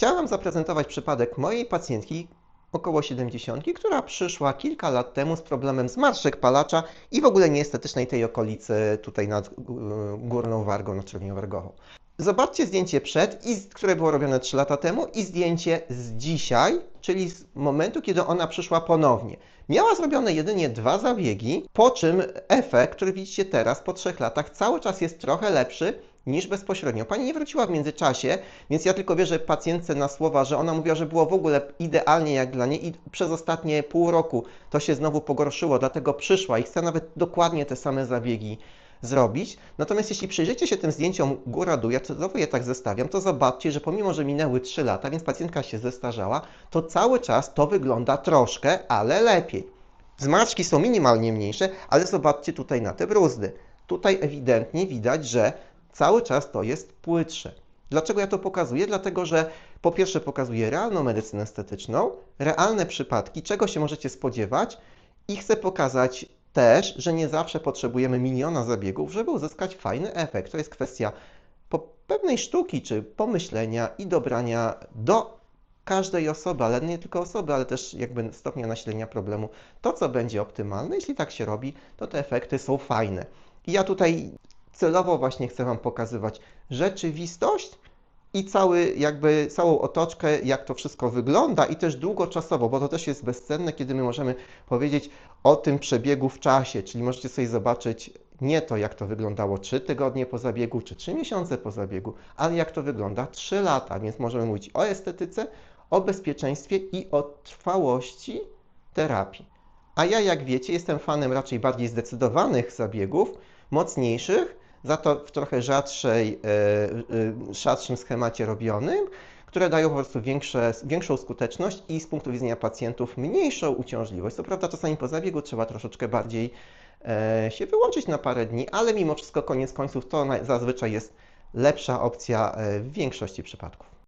Chciałam zaprezentować przypadek mojej pacjentki około 70, która przyszła kilka lat temu z problemem zmarszczek palacza i w ogóle nieestetycznej tej okolicy tutaj nad y, górną wargą, nad wargową. Zobaczcie zdjęcie przed, które było robione 3 lata temu i zdjęcie z dzisiaj, czyli z momentu, kiedy ona przyszła ponownie. Miała zrobione jedynie dwa zabiegi, po czym efekt, który widzicie teraz po trzech latach, cały czas jest trochę lepszy niż bezpośrednio. Pani nie wróciła w międzyczasie, więc ja tylko wierzę pacjentce na słowa, że ona mówiła, że było w ogóle idealnie jak dla niej i przez ostatnie pół roku to się znowu pogorszyło, dlatego przyszła i chce nawet dokładnie te same zabiegi zrobić. Natomiast jeśli przyjrzycie się tym zdjęciom góra-dół, ja celowo je tak zestawiam, to zobaczcie, że pomimo, że minęły 3 lata, więc pacjentka się zestarzała, to cały czas to wygląda troszkę, ale lepiej. Zmarszczki są minimalnie mniejsze, ale zobaczcie tutaj na te bruzdy. Tutaj ewidentnie widać, że cały czas to jest płytsze. Dlaczego ja to pokazuję? Dlatego, że po pierwsze pokazuję realną medycynę estetyczną, realne przypadki, czego się możecie spodziewać i chcę pokazać też, że nie zawsze potrzebujemy miliona zabiegów, żeby uzyskać fajny efekt. To jest kwestia po pewnej sztuki czy pomyślenia i dobrania do każdej osoby, ale nie tylko osoby, ale też jakby stopnia nasilenia problemu, to co będzie optymalne. Jeśli tak się robi, to te efekty są fajne. I ja tutaj celowo właśnie chcę Wam pokazywać rzeczywistość i cały, jakby całą otoczkę, jak to wszystko wygląda i też długoczasowo, bo to też jest bezcenne, kiedy my możemy powiedzieć o tym przebiegu w czasie, czyli możecie sobie zobaczyć nie to, jak to wyglądało 3 tygodnie po zabiegu, czy 3 miesiące po zabiegu, ale jak to wygląda 3 lata, więc możemy mówić o estetyce, o bezpieczeństwie i o trwałości terapii. A ja, jak wiecie, jestem fanem raczej bardziej zdecydowanych zabiegów, mocniejszych, za to w trochę rzadszej, e, e, rzadszym schemacie robionym, które dają po prostu większe, większą skuteczność i z punktu widzenia pacjentów mniejszą uciążliwość. Co prawda czasami po zabiegu trzeba troszeczkę bardziej e, się wyłączyć na parę dni, ale mimo wszystko koniec końców to zazwyczaj jest lepsza opcja w większości przypadków.